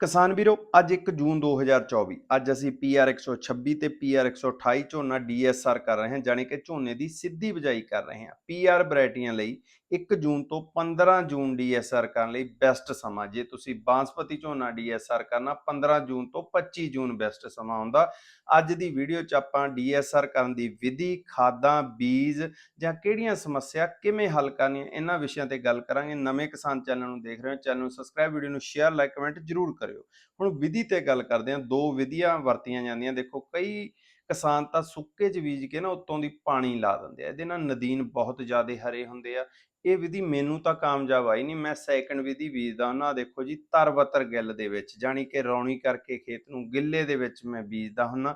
ਕਿਸਾਨ ਵੀਰੋ, ਅੱਜ 1 ਜੂਨ 2024 ਅੱਜ ਅਸੀਂ PR 126 ਤੇ PR 128 ਝੋਨਾ DSR ਕਰ ਰਹੇ ਹਾਂ, ਜਾਣੀ ਕਿ ਝੋਨੇ ਦੀ ਸਿੱਧੀ ਬਿਜਾਈ ਕਰ ਰਹੇ ਹਾਂ। PR ਵੈਰਾਈਟੀਆਂ ਲਈ 1 ਜੂਨ ਤੋਂ 15 ਜੂਨ DSR ਕਰਨ ਲਈ ਬੈਸਟ ਸਮਾਂ। ਜੇ ਤੁਸੀਂ ਬਾਂਸਪਤੀ ਝੋਨਾ DSR ਕਰਨਾ 15 ਜੂਨ ਤੋਂ 25 ਜੂਨ ਬੈਸਟ ਸਮਾਂ ਹੁੰਦਾ। ਅੱਜ ਦੀ ਵੀਡੀਓ 'ਚ ਆਪਾਂ DSR ਕਰਨ ਦੀ ਵਿਧੀ, ਖਾਦਾਂ, ਬੀਜ ਜਾਂ ਕਿਹੜੀਆਂ ਸਮੱਸਿਆ ਕਿਵੇਂ ਹੱਲ ਕਰਨੀਆਂ, ਇਹਨਾਂ ਵਿਸ਼ਿਆਂ ਤੇ ਗੱਲ ਕਰਾਂਗੇ। ਨਵੇਂ ਕਿਸਾਨ ਚੈਨਲ ਨੂੰ ਦੇਖ ਰਹੇ ਹੋ, ਚੈਨਲ ਨੂੰ ਸਬਸਕ੍ਰਾਈਬ, ਵੀਡੀਓ ਨੂੰ ਸ਼ੇਅਰ, ਲਾਈਕ, ਕਮੈਂਟ ਜਰੂਰ ਕਰੋ ਕਰਿਓ। ਹੁਣ ਵਿਧੀ ਤੇ ਗੱਲ ਕਰਦੇ ਹਾਂ, ਦੋ ਵਿਧੀਆਂ ਵਰਤੀਆਂ ਜਾਂਦੀਆਂ। ਦੇਖੋ, ਕਈ ਕਿਸਾਨ ਤਾਂ ਸੁੱਕੇ ਚ ਬੀਜ ਕੇ ਨਾ ਉੱਤੋਂ ਦੀ ਪਾਣੀ ਲਾ ਦਿੰਦੇ ਆ ਇਹਦੇ ਨਾਲ ਨਦੀਨ ਬਹੁਤ ਜ਼ਿਆਦਾ ਹਰੇ ਹੁੰਦੇ ਆ। ਇਹ ਵਿਧੀ ਮੈਨੂੰ ਤਾਂ ਕਾਮਯਾਬ ਆਈ ਨਹੀਂ। ਮੈਂ ਸੈਕੰਡ ਵਿਧੀ ਬੀਜਦਾ ਉਹਨਾਂ ਦੇਖੋ ਜੀ, ਤਰਵਤਰ ਗਿੱਲ ਦੇ ਵਿੱਚ, ਜਾਣੀ ਕਿ ਰੌਣੀ ਕਰਕੇ ਖੇਤ ਨੂੰ ਗਿੱਲੇ ਦੇ ਵਿੱਚ ਮੈਂ ਬੀਜਦਾ ਹੁੰਨਾ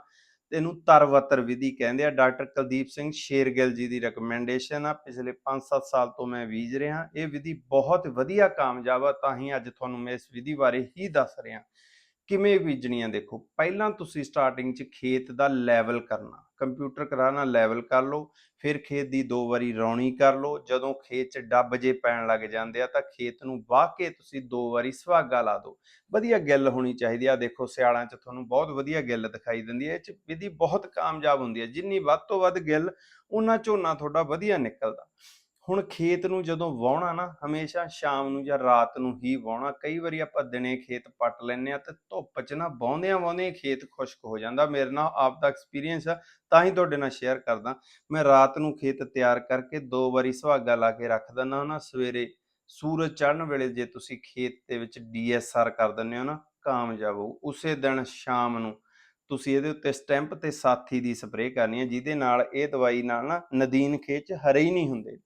ਇਹਨੂੰ ਤਰਵਤਰ ਵਿਧੀ ਕਹਿੰਦੇ ਆ। ਡਾਕਟਰ ਕੁਲਦੀਪ ਸਿੰਘ ਸ਼ੇਰਗਿੱਲ ਜੀ ਦੀ ਰეკਮੈਂਡੇਸ਼ਨ ਆ। ਪਿਛਲੇ 5-7 ਸਾਲ ਤੋਂ ਮੈਂ ਬੀਜ ਰਿਹਾ। ਇਹ ਵਿਧੀ ਬਹੁਤ ਵਧੀਆ ਕਾਮਯਾਬ ਆ, ਤਾਂ ਹੀ ਅੱਜ ਤੁਹਾਨੂੰ ਮੈਂ ਇਸ ਵਿਧੀ ਬਾਰੇ ਹੀ ਦੱਸ ਰਿਹਾ। ਕਿਵੇਂ ਬੀਜਣੀਆਂ ਦੇਖੋ। ਪਹਿਲਾਂ ਤੁਸੀਂ ਸਟਾਰਟਿੰਗ 'ਚ ਖੇਤ ਦਾ ਲੈਵਲ ਕਰਨਾ। ਕੰਪਿਊਟਰ ਕਰਾਣਾ ਲੈਵਲ ਕਰ ਲਓ, ਫਿਰ ਖੇਤ ਦੀ ਦੋ ਵਾਰੀ ਰੌਣੀ ਕਰ ਲਓ, ਜਦੋਂ ਖੇਤ 'ਚ ਡੱਬ ਜੇ ਪੈਣ ਲੱਗ ਜਾਂਦੇ ਆ ਤਾਂ ਖੇਤ ਨੂੰ ਵਾਹ ਕੇ ਤੁਸੀਂ ਦੋ ਵਾਰੀ ਸੁਹਾਗਾ ਲਾ ਦਿਓ। ਵਧੀਆ ਗਿੱਲ ਹੋਣੀ ਚਾਹੀਦੀ ਆ। ਦੇਖੋ ਸਿਆਲਾਂ 'ਚ ਤੁਹਾਨੂੰ ਬਹੁਤ ਵਧੀਆ ਗਿੱਲ ਦਿਖਾਈ ਦਿੰਦੀ ਹੈ ਇਹ 'ਚ ਵਿਧੀ ਬਹੁਤ ਕਾਮਯਾਬ ਹੁੰਦੀ ਹੈ ਜਿੰਨੀ ਵੱਧ ਤੋਂ ਵੱਧ ਗਿੱਲ, ਉਹਨਾਂ ਝੋਨਾ ਤੁਹਾਡਾ ਵਧੀਆ ਨਿਕਲਦਾ। ਹੁਣ ਖੇਤ ਨੂੰ ਜਦੋਂ ਵਾਹੁਣਾ ਨਾ, ਹਮੇਸ਼ਾ ਸ਼ਾਮ ਨੂੰ ਜਾਂ ਰਾਤ ਨੂੰ ਹੀ ਵਾਹੁਣਾ। ਕਈ ਵਾਰੀ ਆਪਾਂ ਦਿਨੇ ਖੇਤ ਪੱਟ ਲੈਂਦੇ ਆ ਤੇ ਧੁੱਪ 'ਚ ਨਾ ਵਾਹੁੰਦਿਆਂ ਵਾਹੁੰਦਿਆਂ ਖੇਤ ਖੁਸ਼ਕ ਹੋ ਜਾਂਦਾ। ਮੇਰੇ ਨਾਲ ਆਪ ਦਾ ਐਕਸਪੀਰੀਅੰਸ ਆ, ਤਾਂ ਹੀ ਤੁਹਾਡੇ ਨਾਲ ਸ਼ੇਅਰ ਕਰਦਾ। ਮੈਂ ਰਾਤ ਨੂੰ ਖੇਤ ਤਿਆਰ ਕਰਕੇ ਦੋ ਵਾਰੀ ਸੁਹਾਗਾ ਲਾ ਕੇ ਰੱਖ ਦਿੰਦਾ ਨਾ। ਸਵੇਰੇ ਸੂਰਜ ਚੜ੍ਹਨ ਵੇਲੇ ਜੇ ਤੁਸੀਂ ਖੇਤ ਦੇ ਵਿੱਚ ਡੀਐਸਆਰ ਕਰ ਦਿੰਦੇ ਹੋ ਨਾ, ਕਾਮਯਾਬ ਹੋ ਉਸੇ ਦਿਨ ਸ਼ਾਮ ਨੂੰ ਤੁਸੀਂ ਇਹਦੇ ਉੱਤੇ ਸਟੈਂਪ ਤੇ ਸਾਥੀ ਦੀ ਸਪਰੇਅ ਕਰਨੀ ਹੈ, ਜਿਹਦੇ ਨਾਲ ਇਹ ਦਵਾਈ ਨਾਲ ਨਾ ਨਦੀਨ ਖੇਤ 'ਚ ਹਰੇ ਹੀ ਨਹੀਂ ਹੁੰਦੇ।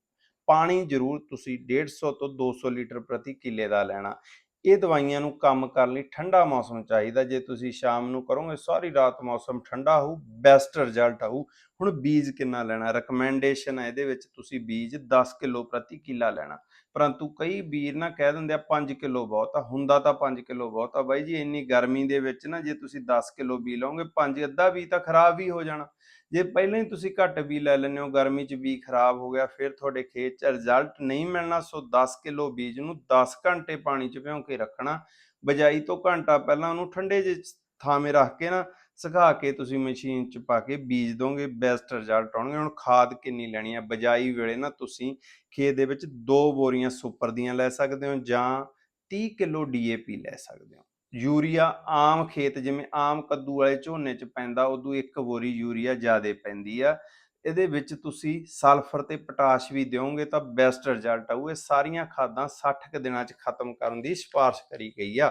ਪਾਣੀ ਜ਼ਰੂਰ ਤੁਸੀਂ 150 ਤੋਂ 200 ਲੀਟਰ ਪ੍ਰਤੀ ਕਿੱਲੇ ਦਾ ਲੈਣਾ। ਇਹ ਦਵਾਈਆਂ ਨੂੰ ਕੰਮ ਕਰਨ ਲਈ ਠੰਡਾ ਮੌਸਮ ਚਾਹੀਦਾ। ਜੇ ਤੁਸੀਂ ਸ਼ਾਮ ਨੂੰ ਕਰੋਗੇ, ਸਾਰੀ ਰਾਤ ਮੌਸਮ ਠੰਡਾ ਹੋਊ, ਬੈਸਟ ਰਿਜ਼ਲਟ ਆਊ। ਹੁਣ ਬੀਜ ਕਿੰਨਾ ਲੈਣਾ? ਰეკਮੈਂਡੇਸ਼ਨ ਹੈ ਇਹਦੇ ਵਿੱਚ ਤੁਸੀਂ ਬੀਜ 10 ਕਿਲੋ ਪ੍ਰਤੀ ਕਿੱਲਾ ਲੈਣਾ। ਪਰੰਤੂ ਕਈ ਵੀਰ ਨਾ ਕਹਿ ਦਿੰਦੇ ਆ 5 ਕਿਲੋ ਬਹੁਤ ਆ, ਹੁੰਦਾ ਤਾਂ 5 ਕਿਲੋ ਬਹੁਤ ਆ ਬਾਈ ਜੀ, ਇੰਨੀ ਗਰਮੀ ਦੇ ਵਿੱਚ ਨਾ ਜੇ ਤੁਸੀਂ 10 ਕਿਲੋ ਬੀ ਲਓਗੇ 5 ਅੱਧਾ ਵੀ ਤਾਂ ਖਰਾਬ ਹੀ ਹੋ ਜਾਣਾ। ਜੇ ਪਹਿਲਾਂ ਹੀ ਤੁਸੀਂ ਘੱਟ ਵੀ ਲੈ ਲੈਂਦੇ ਹੋ, ਗਰਮੀ 'ਚ ਵੀ ਖਰਾਬ ਹੋ ਗਿਆ, ਫਿਰ ਤੁਹਾਡੇ ਖੇਤ 'ਚ ਰਿਜ਼ਲਟ ਨਹੀਂ ਮਿਲਣਾ, ਸੋ 10 ਕਿਲੋ ਬੀਜ ਨੂੰ 10 ਘੰਟੇ ਪਾਣੀ 'ਚ ਭਿਉਂ ਕੇ ਰੱਖਣਾ। ਬਜਾਈ ਤੋਂ ਘੰਟਾ ਪਹਿਲਾਂ ਉਹਨੂੰ ਠੰਡੇ ਜਿਹੇ ਥਾਵੇਂ ਰੱਖ ਕੇ ਨਾ ਸੁਕਾ ਕੇ ਤੁਸੀਂ ਮਸ਼ੀਨ 'ਚ ਪਾ ਕੇ ਬੀਜ ਦੋਗੇ ਬੈਸਟ ਰਿਜ਼ਲਟ ਆਉਣਗੇ। ਹੁਣ ਖਾਦ ਕਿੰਨੀ ਲੈਣੀ ਹੈ ਬਜਾਈ ਵੇਲੇ ਨਾ ਤੁਸੀਂ ਖੇਤ ਦੇ ਵਿੱਚ ਦੋ ਬੋਰੀਆਂ ਸੁਪਰ ਦੀਆਂ ਲੈ ਸਕਦੇ ਹੋ ਜਾਂ 30 ਕਿਲੋ ਡੀਏਪੀ ਲੈ ਸਕਦੇ ਹੋ। ਯੂਰੀਆ ਆਮ ਖੇਤ ਜਿਵੇਂ ਆਮ ਕੱਦੂ ਵਾਲੇ ਝੋਨੇ 'ਚ ਪੈਂਦਾ, ਉਦੋਂ ਇੱਕ ਬੋਰੀ ਯੂਰੀਆ ਜ਼ਿਆਦਾ ਪੈਂਦੀ ਆ। ਇਹਦੇ ਵਿੱਚ ਤੁਸੀਂ ਸਲਫਰ ਤੇ ਪੋਟਾਸ਼ ਵੀ ਦਿਓਗੇ ਤਾਂ ਬੈਸਟ ਰਿਜ਼ਲਟ ਆਊ। ਇਹ ਸਾਰੀਆਂ ਖਾਦਾਂ 60 ਕੁ ਦਿਨਾਂ 'ਚ ਖਤਮ ਕਰਨ ਦੀ ਸਿਫਾਰਿਸ਼ ਕਰੀ ਗਈ ਆ।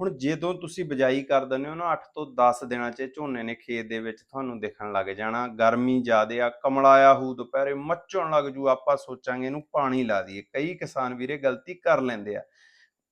ਹੁਣ ਜਦੋਂ ਤੁਸੀਂ ਬਜਾਈ ਕਰ ਦਿੰਦੇ ਹੋ ਨਾ 8 ਤੋਂ 10 ਦਿਨਾਂ 'ਚ ਝੋਨੇ ਨੇ ਖੇਤ ਦੇ ਵਿੱਚ ਤੁਹਾਨੂੰ ਦਿਖਣ ਲੱਗ ਜਾਣਾ। ਗਰਮੀ ਜ਼ਿਆਦੇ ਆ ਕਮਲਾਇਆ ਹੂ ਦੁਪਹਿਰੇ ਮੱਚਣ ਲੱਗ ਜੂ, ਆਪਾਂ ਸੋਚਾਂਗੇ ਇਹਨੂੰ ਪਾਣੀ ਲਾ ਦਈਏ। ਕਈ ਕਿਸਾਨ ਵੀਰੇ ਗਲਤੀ ਕਰ ਲੈਂਦੇ ਆ।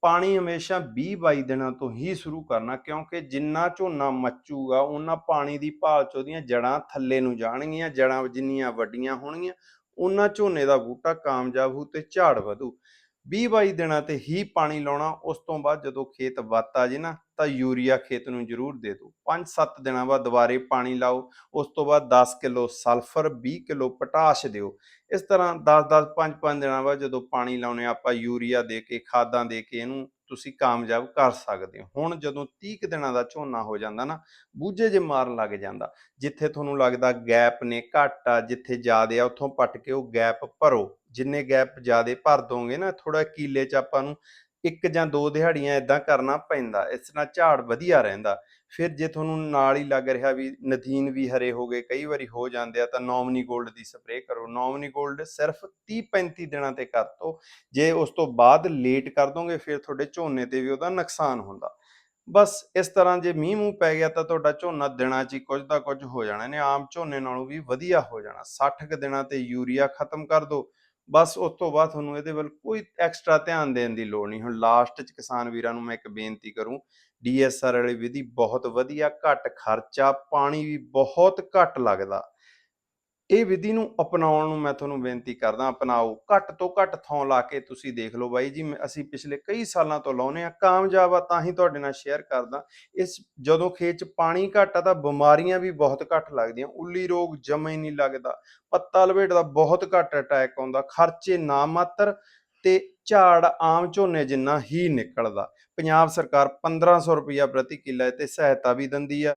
ਪਾਣੀ ਹਮੇਸ਼ਾ 20 22 ਦਿਨਾਂ ਤੋਂ ਹੀ ਸ਼ੁਰੂ ਕਰਨਾ, ਕਿਉਂਕਿ ਜਿੰਨਾ ਝੋਨਾ ਮੱਚੂਗਾ ਉਹਨਾਂ ਪਾਣੀ ਦੀ ਭਾਲ ਚ ਉਹਦੀਆਂ ਜੜਾਂ ਥੱਲੇ ਨੂੰ ਜਾਣਗੀਆਂ, ਜੜਾਂ ਜਿੰਨੀਆਂ ਵੱਡੀਆਂ ਹੋਣਗੀਆਂ ਉਹਨਾਂ ਝੋਨੇ ਦਾ ਬੂਟਾ ਕਾਮਯਾਬ ਹੋ ਤੇ ਝਾੜ ਵਧੂ। 20 22 ਦਿਨਾਂ ਤੇ ਹੀ ਪਾਣੀ ਲਾਉਣਾ, ਉਸ ਤੋਂ ਬਾਅਦ ਜਦੋਂ ਖੇਤ ਵੱਤ ਆ ਜੇ ਨਾ, ਤਾਂ ਯੂਰੀਆ ਖੇਤ ਨੂੰ ਜ਼ਰੂਰ ਦੇ ਦਿਓ। 5-7 ਦਿਨਾਂ ਬਾਅਦ ਦੁਬਾਰੇ ਪਾਣੀ ਲਾਓ, ਉਸ ਤੋਂ ਬਾਅਦ 10 ਕਿਲੋ ਸਲਫਰ 20 ਕਿਲੋ ਪੋਟਾਸ਼ ਦਿਓ। ਇਸ ਤਰ੍ਹਾਂ 10-10 5-5 ਦਿਨਾਂ ਬਾਅਦ ਜਦੋਂ ਪਾਣੀ ਲਾਉਨੇ ਆਪਾਂ ਯੂਰੀਆ ਦੇ ਕੇ, ਖਾਦਾਂ ਦੇ ਕੇ ਇਹਨੂੰ ਤੁਸੀਂ ਕਾਮਯਾਬ ਕਰ ਸਕਦੇ ਹੋ। ਹੁਣ ਜਦੋਂ 30 ਕੁ ਦਿਨਾਂ ਦਾ ਝੋਨਾ ਹੋ ਜਾਂਦਾ ਨਾ, ਬੂਝੇ ਜੇ ਮਾਰਨ ਲੱਗ ਜਾਂਦਾ, ਜਿੱਥੇ ਤੁਹਾਨੂੰ ਲੱਗਦਾ ਗੈਪ ਨੇ ਘੱਟ ਆ, ਜਿੱਥੇ ਜ਼ਿਆਦੇ ਆ, ਉੱਥੋਂ ਪੱਟ ਕੇ ਉਹ ਗੈਪ ਭਰੋ। ਜਿੰਨੇ ਗੈਪ ਜ਼ਿਆਦੇ ਭਰ ਦੋਗੇ ਨਾ ਥੋੜਾ ਕੀਲੇ 'ਚ ਆਪਾਂ ਨੂੰ ਇੱਕ ਜਾਂ ਦੋ ਦਿਹਾੜੀਆਂ ਇਦਾਂ ਕਰਨਾ ਪੈਂਦਾ, ਇਸ ਨਾਲ ਝਾੜ ਵਧੀਆ ਰਹਿੰਦਾ। ਫਿਰ ਜੇ ਤੁਹਾਨੂੰ ਨਾਲ ਹੀ ਲੱਗ ਰਿਹਾ ਵੀ ਨਦੀਨ ਵੀ ਹਰੇ ਹੋ ਗਏ, ਕਈ ਵਾਰੀ ਹੋ ਜਾਂਦੇ ਆ, ਤਾਂ ਨੋਮਨੀ 골ਡ ਦੀ ਸਪਰੇਅ ਕਰੋ। ਨੋਮਨੀ 골ਡ ਸਿਰਫ 30 35 ਦਿਨਾਂ ਤੇ ਕਰ ਦੋ। ਜੇ ਉਸ ਤੋਂ ਬਾਅਦ ਲੇਟ ਕਰ ਦੋਗੇ, ਫਿਰ ਤੁਹਾਡੇ ਝੋਨੇ ਤੇ ਵੀ ਉਹਦਾ ਨੁਕਸਾਨ ਹੁੰਦਾ। ਬਸ ਇਸ ਤਰ੍ਹਾਂ ਜੇ ਮੀਂਹ ਮੂੰਹ ਪੈ ਗਿਆ, ਤਾਂ ਤੁਹਾਡਾ ਝੋਨਾ ਦਿਨਾਂ 'ਚ ਹੀ ਕੁਝ ਦਾ ਕੁਝ ਹੋ ਜਾਣਾ। ਇਹਨੇ ਆਮ ਝੋਨੇ ਨਾਲੋਂ ਵੀ ਵਧੀਆ ਹੋ ਜਾਣਾ। 60 ਕੁ ਦਿਨਾਂ ਤੇ ਯੂਰੀਆ ਖਤਮ ਕਰ ਦੋ। ਬਸ ਉਸ ਤੋਂ ਬਾਅਦ ਤੁਹਾਨੂੰ ਇਹਦੇ ਵੱਲ ਕੋਈ ਐਕਸਟਰਾ ਧਿਆਨ ਦੇਣ ਦੀ ਲੋੜ ਨਹੀਂ। ਹੁਣ ਲਾਸਟ 'ਚ ਕਿਸਾਨ ਵੀਰਾਂ ਨੂੰ ਮੈਂ ਇੱਕ ਬੇਨਤੀ ਕਰੂੰ ਡੀਐਸਆਰ ਵਾਲੀ ਵਿਧੀ ਬਹੁਤ ਵਧੀਆ, ਘੱਟ ਖਰਚਾ, ਪਾਣੀ ਵੀ ਬਹੁਤ ਘੱਟ ਲੱਗਦਾ। ਇਹ ਵਿਧੀ ਨੂੰ ਅਪਣਾਉਣ ਨੂੰ ਮੈਂ ਤੁਹਾਨੂੰ ਬੇਨਤੀ ਕਰਦਾ, ਅਪਣਾਓ। ਘੱਟ ਤੋਂ ਘੱਟ ਥਾਂ ਲਾ ਕੇ ਤੁਸੀਂ ਦੇਖ ਲਓ ਬਾਈ ਜੀ ਅਸੀਂ ਪਿਛਲੇ ਕਈ ਸਾਲਾਂ ਤੋਂ ਲਾਉਨੇ ਆ ਕਾਮਯਾਬ ਆ ਤਾਂ ਹੀ ਤੁਹਾਡੇ ਨਾਲ ਸ਼ੇਅਰ ਕਰਦਾ। ਇਸ ਜਦੋਂ ਖੇਤ 'ਚ ਪਾਣੀ ਘੱਟ ਆ ਤਾਂ ਬਿਮਾਰੀਆਂ ਵੀ ਬਹੁਤ ਘੱਟ ਲੱਗਦੀਆਂ। ਉੱਲੀ ਰੋਗ ਜਮੇ ਨਹੀਂ ਲੱਗਦਾ। ਪੱਤਾ ਲਪੇਟ ਦਾ ਬਹੁਤ ਘੱਟ ਅਟੈਕ ਆਉਂਦਾ। ਖਰਚੇ ਨਾ ਮਾਤਰ ਤੇ ਝਾੜ ਆਮ ਝੋਨੇ ਜਿੰਨਾ ਹੀ ਨਿਕਲਦਾ। ਪੰਜਾਬ ਸਰਕਾਰ 1500 ਰੁਪਇਆ ਪ੍ਰਤੀ ਕਿੱਲਾ ਤੇ ਸਹਾਇਤਾ ਵੀ ਦਿੰਦੀ ਆ।